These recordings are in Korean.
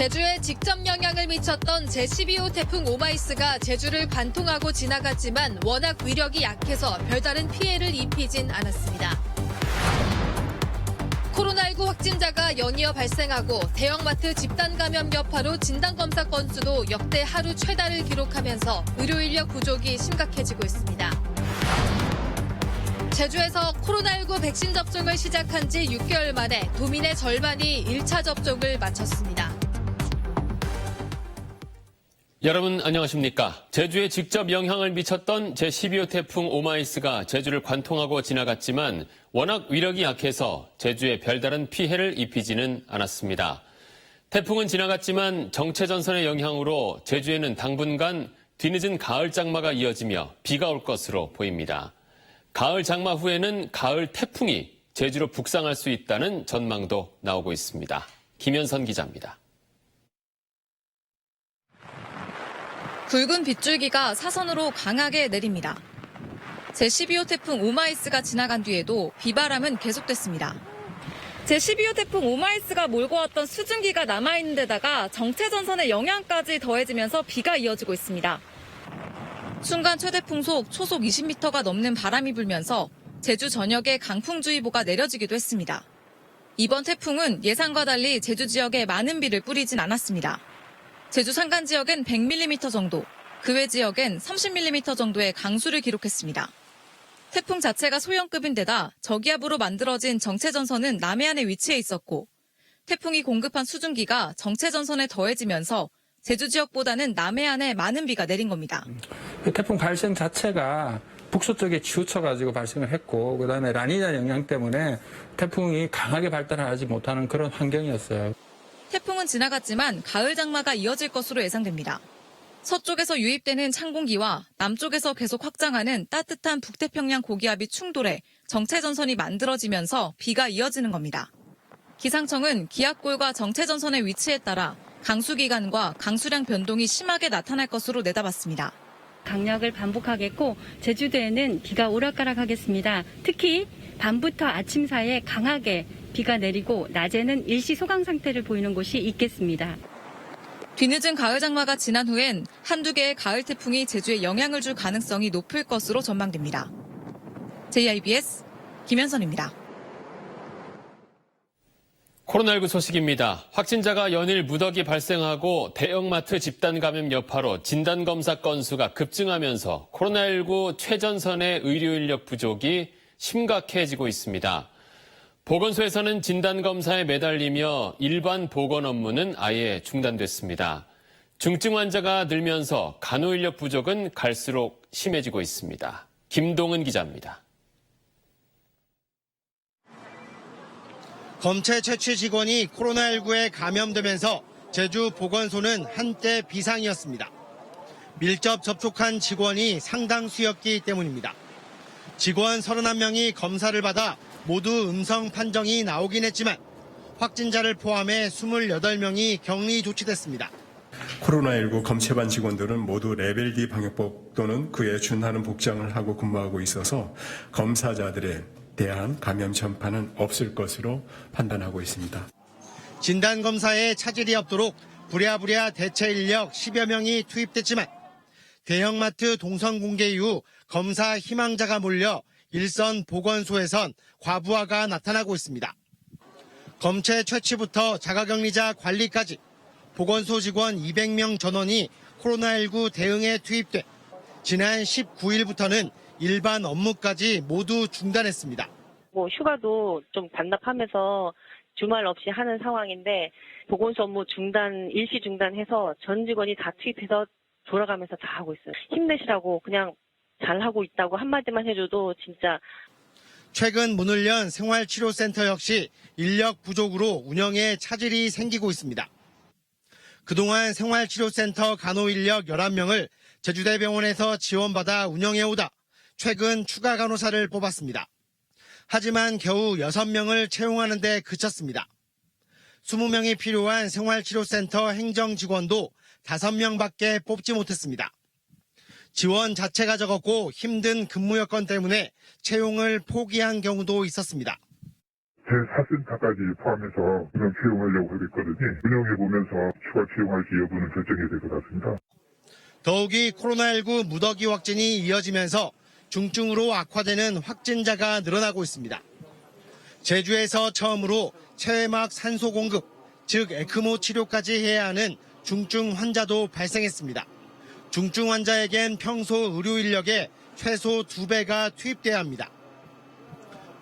제주에 직접 영향을 미쳤던 제12호 태풍 오마이스가 제주를 관통하고 지나갔지만 워낙 위력이 약해서 별다른 피해를 입히진 않았습니다. 코로나19 확진자가 연이어 발생하고 대형마트 집단 감염 여파로 진단검사 건수도 역대 하루 최다를 기록하면서 의료 인력 부족이 심각해지고 있습니다. 제주에서 코로나19 백신 접종을 시작한 지 6개월 만에 도민의 절반이 1차 접종을 마쳤습니다. 여러분 안녕하십니까. 제주에 직접 영향을 미쳤던 제12호 태풍 오마이스가 제주를 관통하고 지나갔지만 워낙 위력이 약해서 제주에 별다른 피해를 입히지는 않았습니다. 태풍은 지나갔지만 정체전선의 영향으로 제주에는 당분간 뒤늦은 가을 장마가 이어지며 비가 올 것으로 보입니다. 가을 장마 후에는 가을 태풍이 제주로 북상할 수 있다는 전망도 나오고 있습니다. 김현선 기자입니다. 굵은 빗줄기가 사선으로 강하게 내립니다. 제12호 태풍 오마이스가 지나간 뒤에도 비바람은 계속됐습니다. 제12호 태풍 오마이스가 몰고 왔던 수증기가 남아있는 데다가 정체전선의 영향까지 더해지면서 비가 이어지고 있습니다. 순간 최대 풍속 초속 20m가 넘는 바람이 불면서 제주 전역에 강풍주의보가 내려지기도 했습니다. 이번 태풍은 예상과 달리 제주 지역에 많은 비를 뿌리진 않았습니다. 제주 산간 지역엔 100mm 정도, 그 외 지역엔 30mm 정도의 강수를 기록했습니다. 태풍 자체가 소형급인 데다 저기압으로 만들어진 정체전선은 남해안에 위치해 있었고 태풍이 공급한 수증기가 정체전선에 더해지면서 제주 지역보다는 남해안에 많은 비가 내린 겁니다. 그 태풍 발생 자체가 북서쪽에 치우쳐가지고 발생을 했고 그다음에 라니냐 영향 때문에 태풍이 강하게 발달하지 못하는 그런 환경이었어요. 태풍은 지나갔지만 가을 장마가 이어질 것으로 예상됩니다. 서쪽에서 유입되는 찬 공기와 남쪽에서 계속 확장하는 따뜻한 북태평양 고기압이 충돌해 정체전선이 만들어지면서 비가 이어지는 겁니다. 기상청은 기압골과 정체전선의 위치에 따라 강수 기간과 강수량 변동이 심하게 나타날 것으로 내다봤습니다. 강력을 반복하겠고 제주도에는 비가 오락가락하겠습니다. 특히 밤부터 아침 사이에 강하게 비가 내리고 낮에는 일시 소강 상태를 보이는 곳이 있겠습니다. 뒤늦은 가을 장마가 지난 후엔 한두 개의 가을 태풍이 제주에 영향을 줄 가능성이 높을 것으로 전망됩니다. JIBS 김현선입니다. 코로나19 소식입니다. 확진자가 연일 무더기 발생하고 대형마트 집단 감염 여파로 진단검사 건수가 급증하면서 코로나19 최전선의 의료 인력 부족이 심각해지고 있습니다. 보건소에서는 진단검사에 매달리며 일반 보건 업무는 아예 중단됐습니다. 중증 환자가 늘면서 간호 인력 부족은 갈수록 심해지고 있습니다. 김동은 기자입니다. 검체 채취 직원이 코로나19에 감염되면서 제주 보건소는 한때 비상이었습니다. 밀접 접촉한 직원이 상당수였기 때문입니다. 직원 31명이 검사를 받아 모두 음성 판정이 나오긴 했지만 확진자를 포함해 28명이 격리 조치됐습니다. 코로나19 검체반 직원들은 모두 레벨 D 방역복 또는 그에 준하는 복장을 하고 근무하고 있어서 검사자들에 대한 감염 전파는 없을 것으로 판단하고 있습니다. 진단 검사에 차질이 없도록 부랴부랴 대체 인력 10여 명이 투입됐지만 대형마트 동선 공개 이후 검사 희망자가 몰려 일선 보건소에선 과부하가 나타나고 있습니다. 검체 채취부터 자가격리자 관리까지 보건소 직원 200명 전원이 코로나19 대응에 투입돼 지난 19일부터는 일반 업무까지 모두 중단했습니다. 뭐 휴가도 좀 반납하면서 주말 없이 하는 상황인데 보건소 업무 중단 일시 중단해서 전 직원이 다 투입해서 돌아가면서 다 하고 있어요. 힘내시라고 그냥 잘 하고 있다고 한마디만 해줘도 진짜 최근 문을 연 생활치료센터 역시 인력 부족으로 운영에 차질이 생기고 있습니다. 그동안 생활치료센터 간호 인력 11명을 제주대병원에서 지원받아 운영해오다 최근 추가 간호사를 뽑았습니다. 하지만 겨우 6명을 채용하는 데 그쳤습니다. 20명이 필요한 생활치료센터 행정 직원도 5명밖에 뽑지 못했습니다. 지원 자체가 적었고 힘든 근무 여건 때문에 채용을 포기한 경우도 있었습니다. 제4센터까지 포함해서 운영 채용하려고 하겠거든요. 운영해보면서 추가 채용할지 여부는 결정해야 될것 같습니다. 더욱이 코로나19 무더기 확진이 이어지면서 중증으로 악화되는 확진자가 늘어나고 있습니다. 제주에서 처음으로 체외막 산소 공급, 즉 에크모 치료까지 해야 하는 중증 환자도 발생했습니다. 중증 환자에겐 평소 의료 인력의 최소 2배가 투입돼야 합니다.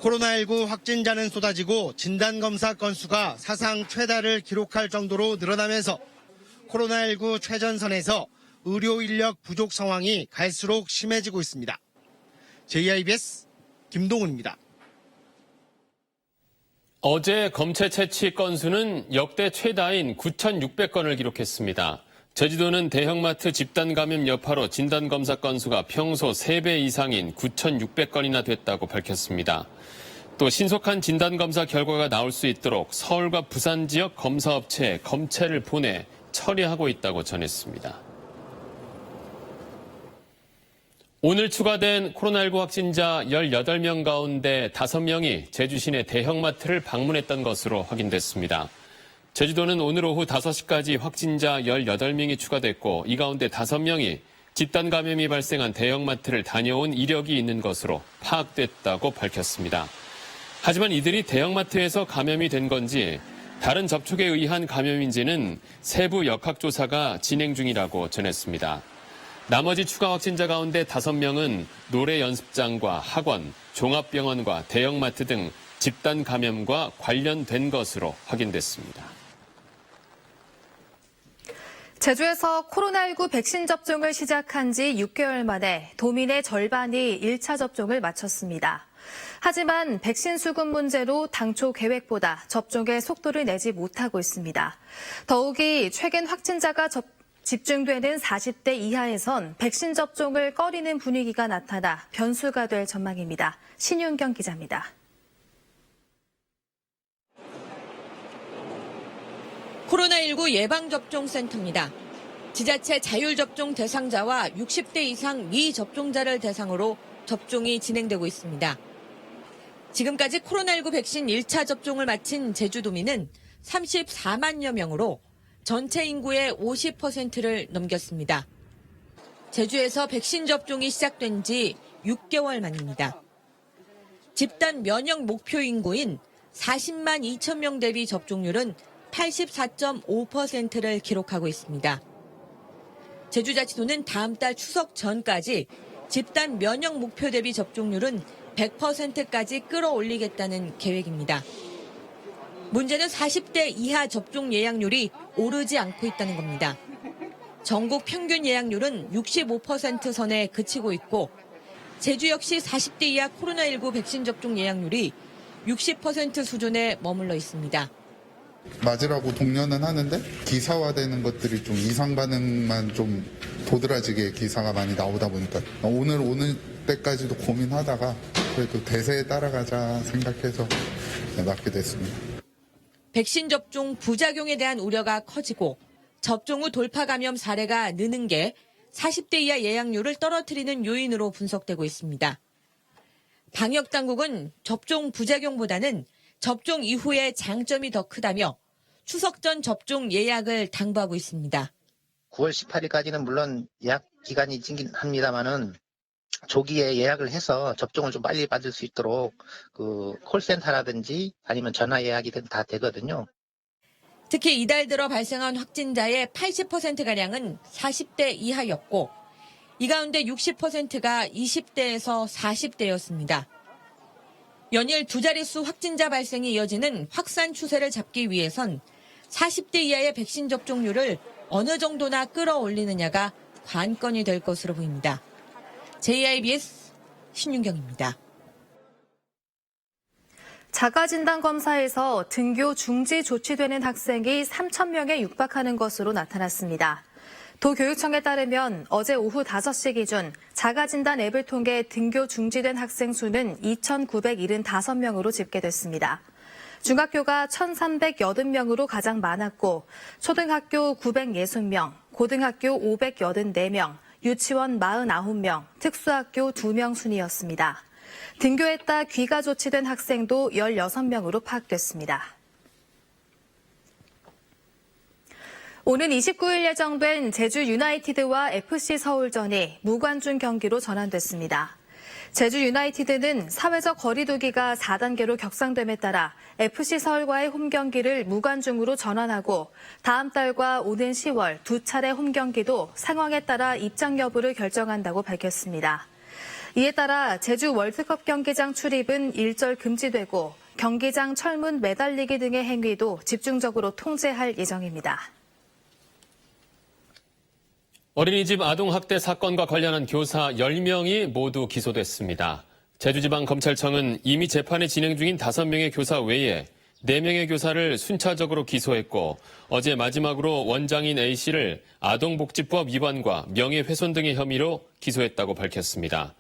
코로나19 확진자는 쏟아지고 진단검사 건수가 사상 최다를 기록할 정도로 늘어나면서 코로나19 최전선에서 의료 인력 부족 상황이 갈수록 심해지고 있습니다. JIBS 김동훈입니다. 어제 검체 채취 건수는 역대 최다인 9,600건을 기록했습니다. 제주도는 대형마트 집단 감염 여파로 진단 검사 건수가 평소 3배 이상인 9,600건이나 됐다고 밝혔습니다. 또 신속한 진단 검사 결과가 나올 수 있도록 서울과 부산 지역 검사업체에 검체를 보내 처리하고 있다고 전했습니다. 오늘 추가된 코로나19 확진자 18명 가운데 5명이 제주 시내 대형마트를 방문했던 것으로 확인됐습니다. 제주도는 오늘 오후 5시까지 확진자 18명이 추가됐고 이 가운데 5명이 집단 감염이 발생한 대형마트를 다녀온 이력이 있는 것으로 파악됐다고 밝혔습니다. 하지만 이들이 대형마트에서 감염이 된 건지 다른 접촉에 의한 감염인지는 세부 역학조사가 진행 중이라고 전했습니다. 나머지 추가 확진자 가운데 5명은 노래 연습장과 학원, 종합병원과 대형마트 등 집단 감염과 관련된 것으로 확인됐습니다. 제주에서 코로나19 백신 접종을 시작한 지 6개월 만에 도민의 절반이 1차 접종을 마쳤습니다. 하지만 백신 수급 문제로 당초 계획보다 접종의 속도를 내지 못하고 있습니다. 더욱이 최근 확진자가 접, 집중되는 40대 이하에선 백신 접종을 꺼리는 분위기가 나타나 변수가 될 전망입니다. 신윤경 기자입니다. 코로나19 예방접종센터입니다. 지자체 자율접종 대상자와 60대 이상 미접종자를 대상으로 접종이 진행되고 있습니다. 지금까지 코로나19 백신 1차 접종을 마친 제주도민은 34만여 명으로 전체 인구의 50%를 넘겼습니다. 제주에서 백신 접종이 시작된 지 6개월 만입니다. 집단 면역 목표 인구인 40만 2천 명 대비 접종률은 84.5%를 기록하고 있습니다. 제주자치도는 다음 달 추석 전까지 집단 면역 목표 대비 접종률은 100%까지 끌어올리겠다는 계획입니다. 문제는 40대 이하 접종 예약률이 오르지 않고 있다는 겁니다. 전국 평균 예약률은 65% 선에 그치고 있고 제주 역시 40대 이하 코로나19 백신 접종 예약률이 60% 수준에 머물러 있습니다. 맞으라고 독려는 하는데 기사화되는 것들이 좀 이상 반응만 좀 도드라지게 기사가 많이 나오다 보니까 오늘 오는 때까지도 고민하다가 그래도 대세에 따라가자 생각해서 맡게 됐습니다. 백신 접종 부작용에 대한 우려가 커지고 접종 후 돌파 감염 사례가 느는 게 40대 이하 예약률을 떨어뜨리는 요인으로 분석되고 있습니다. 방역 당국은 접종 부작용보다는 접종 이후의 장점이 더 크다며 추석 전 접종 예약을 당부하고 있습니다. 9월 18일까지는 물론 예약 기간이 있긴 합니다만은 조기에 예약을 해서 접종을 좀 빨리 받을 수 있도록 그 콜센터라든지 아니면 전화 예약이 다 되거든요. 특히 이달 들어 발생한 확진자의 80%가량은 40대 이하였고 이 가운데 60%가 20대에서 40대였습니다. 연일 두 자릿수 확진자 발생이 이어지는 확산 추세를 잡기 위해선 40대 이하의 백신 접종률을 어느 정도나 끌어올리느냐가 관건이 될 것으로 보입니다. JIBS 신윤경입니다. 자가진단 검사에서 등교 중지 조치되는 학생이 3천 명에 육박하는 것으로 나타났습니다. 도교육청에 따르면 어제 오후 5시 기준 자가진단 앱을 통해 등교 중지된 학생 수는 2,975명으로 집계됐습니다. 중학교가 1,380명으로 가장 많았고 초등학교 960명, 고등학교 584명, 유치원 49명, 특수학교 2명 순이었습니다. 등교했다 귀가 조치된 학생도 16명으로 파악됐습니다. 오는 29일 예정된 제주 유나이티드와 FC 서울전이 무관중 경기로 전환됐습니다. 제주 유나이티드는 사회적 거리두기가 4단계로 격상됨에 따라 FC 서울과의 홈 경기를 무관중으로 전환하고 다음 달과 오는 10월 두 차례 홈 경기도 상황에 따라 입장 여부를 결정한다고 밝혔습니다. 이에 따라 제주 월드컵 경기장 출입은 일절 금지되고 경기장 철문 매달리기 등의 행위도 집중적으로 통제할 예정입니다. 어린이집 아동학대 사건과 관련한 교사 10명이 모두 기소됐습니다. 제주지방검찰청은 이미 재판이 진행 중인 5명의 교사 외에 4명의 교사를 순차적으로 기소했고 어제 마지막으로 원장인 A씨를 아동복지법 위반과 명예훼손 등의 혐의로 기소했다고 밝혔습니다.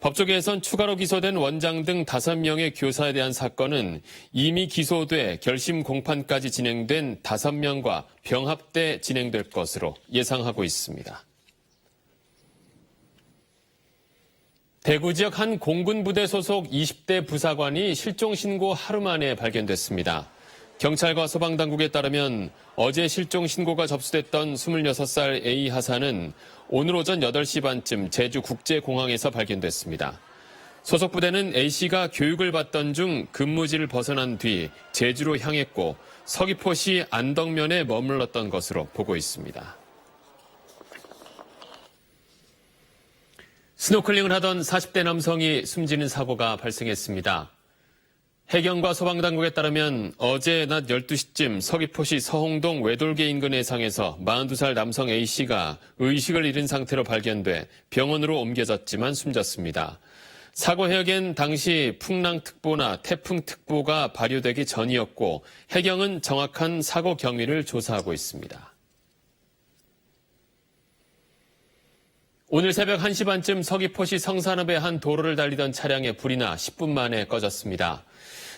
법조계에선 추가로 기소된 원장 등 5명의 교사에 대한 사건은 이미 기소돼 결심 공판까지 진행된 5명과 병합돼 진행될 것으로 예상하고 있습니다. 대구 지역 한 공군 부대 소속 20대 부사관이 실종 신고 하루 만에 발견됐습니다. 경찰과 소방 당국에 따르면 어제 실종 신고가 접수됐던 26살 A 하사는 오늘 오전 8시 반쯤 제주 국제공항에서 발견됐습니다. 소속 부대는 A씨가 교육을 받던 중 근무지를 벗어난 뒤 제주로 향했고 서귀포시 안덕면에 머물렀던 것으로 보고 있습니다. 스노클링을 하던 40대 남성이 숨지는 사고가 발생했습니다. 해경과 소방당국에 따르면 어제 낮 12시쯤 서귀포시 서홍동 외돌개 인근 해상에서 42살 남성 A씨가 의식을 잃은 상태로 발견돼 병원으로 옮겨졌지만 숨졌습니다. 사고 해역엔 당시 풍랑특보나 태풍특보가 발효되기 전이었고 해경은 정확한 사고 경위를 조사하고 있습니다. 오늘 새벽 1시 반쯤 서귀포시 성산읍의 한 도로를 달리던 차량에 불이 나 10분 만에 꺼졌습니다.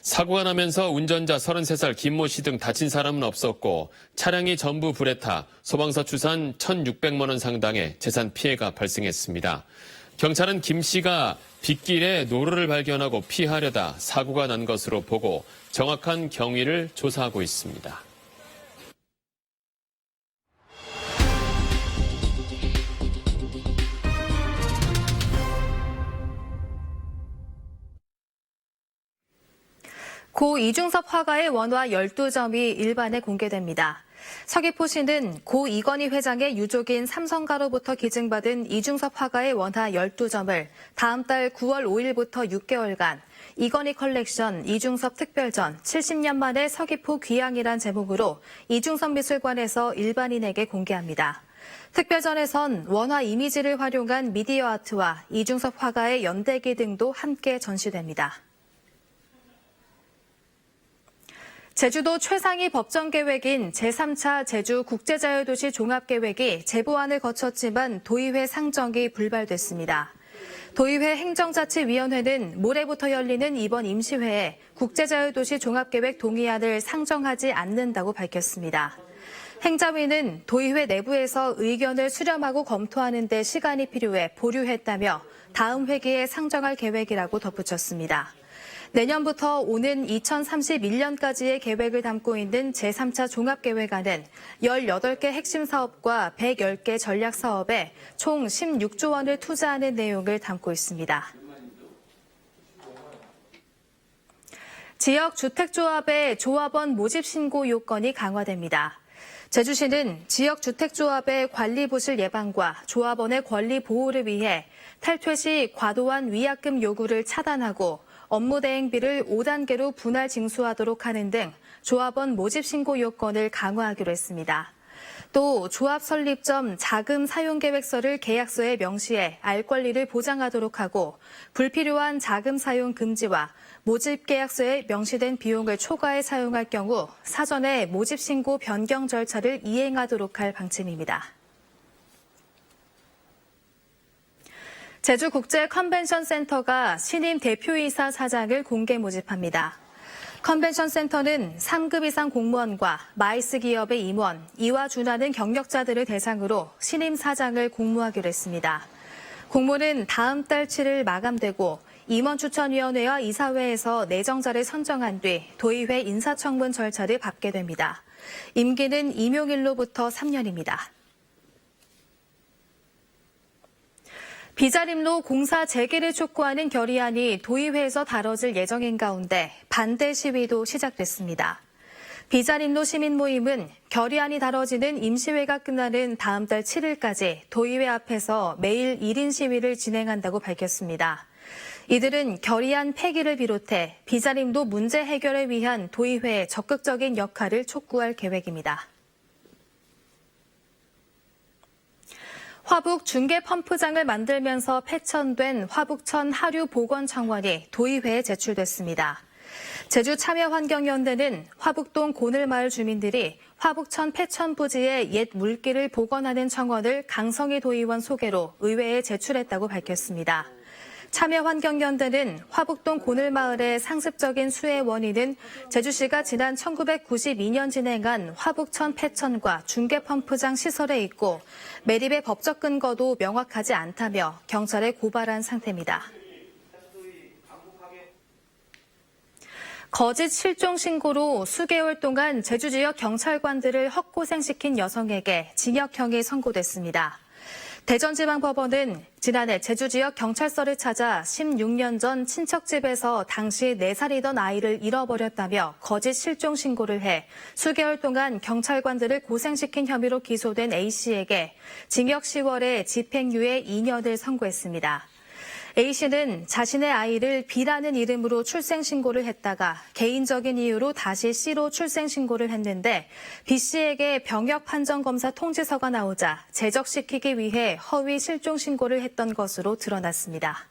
사고가 나면서 운전자 33살 김모 씨 등 다친 사람은 없었고 차량이 전부 불에 타 소방서 추산 1,600만 원 상당의 재산 피해가 발생했습니다. 경찰은 김 씨가 빗길에 노루를 발견하고 피하려다 사고가 난 것으로 보고 정확한 경위를 조사하고 있습니다. 고 이중섭 화가의 원화 12점이 일반에 공개됩니다. 서귀포시는 고 이건희 회장의 유족인 삼성가로부터 기증받은 이중섭 화가의 원화 12점을 다음 달 9월 5일부터 6개월간 이건희 컬렉션 이중섭 특별전 70년 만에 서귀포 귀향이란 제목으로 이중섭 미술관에서 일반인에게 공개합니다. 특별전에선 원화 이미지를 활용한 미디어 아트와 이중섭 화가의 연대기 등도 함께 전시됩니다. 제주도 최상위 법정 계획인 제3차 제주 국제자유도시 종합계획이 제보안을 거쳤지만 도의회 상정이 불발됐습니다. 도의회 행정자치위원회는 모레부터 열리는 이번 임시회에 국제자유도시 종합계획 동의안을 상정하지 않는다고 밝혔습니다. 행자위는 도의회 내부에서 의견을 수렴하고 검토하는 데 시간이 필요해 보류했다며 다음 회기에 상정할 계획이라고 덧붙였습니다. 내년부터 오는 2031년까지의 계획을 담고 있는 제3차 종합계획안은 18개 핵심 사업과 110개 전략 사업에 총 16조 원을 투자하는 내용을 담고 있습니다. 지역 주택조합의 조합원 모집 신고 요건이 강화됩니다. 제주시는 지역 주택조합의 관리 부실 예방과 조합원의 권리 보호를 위해 탈퇴 시 과도한 위약금 요구를 차단하고 업무 대행비를 5단계로 분할 징수하도록 하는 등 조합원 모집 신고 요건을 강화하기로 했습니다. 또 조합 설립 점 자금 사용 계획서를 계약서에 명시해 알 권리를 보장하도록 하고 불필요한 자금 사용 금지와 모집 계약서에 명시된 비용을 초과해 사용할 경우 사전에 모집 신고 변경 절차를 이행하도록 할 방침입니다. 제주국제 컨벤션 센터가 신임 대표이사 사장을 공개 모집합니다. 컨벤션 센터는 3급 이상 공무원과 마이스 기업의 임원, 이와 준하는 경력자들을 대상으로 신임 사장을 공모하기로 했습니다. 공모는 다음 달 7일 마감되고 임원 추천위원회와 이사회에서 내정자를 선정한 뒤 도의회 인사청문 절차를 밟게 됩니다. 임기는 임용일로부터 3년입니다. 비자림로 공사 재개를 촉구하는 결의안이 도의회에서 다뤄질 예정인 가운데 반대 시위도 시작됐습니다. 비자림로 시민 모임은 결의안이 다뤄지는 임시회가 끝나는 다음 달 7일까지 도의회 앞에서 매일 1인 시위를 진행한다고 밝혔습니다. 이들은 결의안 폐기를 비롯해 비자림도 문제 해결을 위한 도의회의 적극적인 역할을 촉구할 계획입니다. 화북 중계 펌프장을 만들면서 폐천된 화북천 하류 보건 청원이 도의회에 제출됐습니다. 제주 참여환경연대는 화북동 고늘마을 주민들이 화북천 폐천 부지의 옛 물길을 복원하는 청원을 강성희 도의원 소개로 의회에 제출했다고 밝혔습니다. 참여환경연대는 화북동 고늘마을의 상습적인 수해 원인은 제주시가 지난 1992년 진행한 화북천 폐천과 중계펌프장 시설에 있고 매립의 법적 근거도 명확하지 않다며 경찰에 고발한 상태입니다. 거짓 실종 신고로 수개월 동안 제주 지역 경찰관들을 헛고생시킨 여성에게 징역형이 선고됐습니다. 대전지방법원은 지난해 제주 지역 경찰서를 찾아 16년 전 친척집에서 당시 4살이던 아이를 잃어버렸다며 거짓 실종 신고를 해 수개월 동안 경찰관들을 고생시킨 혐의로 기소된 A씨에게 징역 10월에 집행유예 2년을 선고했습니다. A씨는 자신의 아이를 B라는 이름으로 출생신고를 했다가 개인적인 이유로 다시 C로 출생신고를 했는데 B씨에게 병역 판정 검사 통지서가 나오자 제적시키기 위해 허위 실종 신고를 했던 것으로 드러났습니다.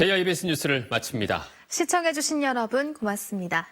제야 EBS 뉴스를 마칩니다. 시청해주신 여러분 고맙습니다.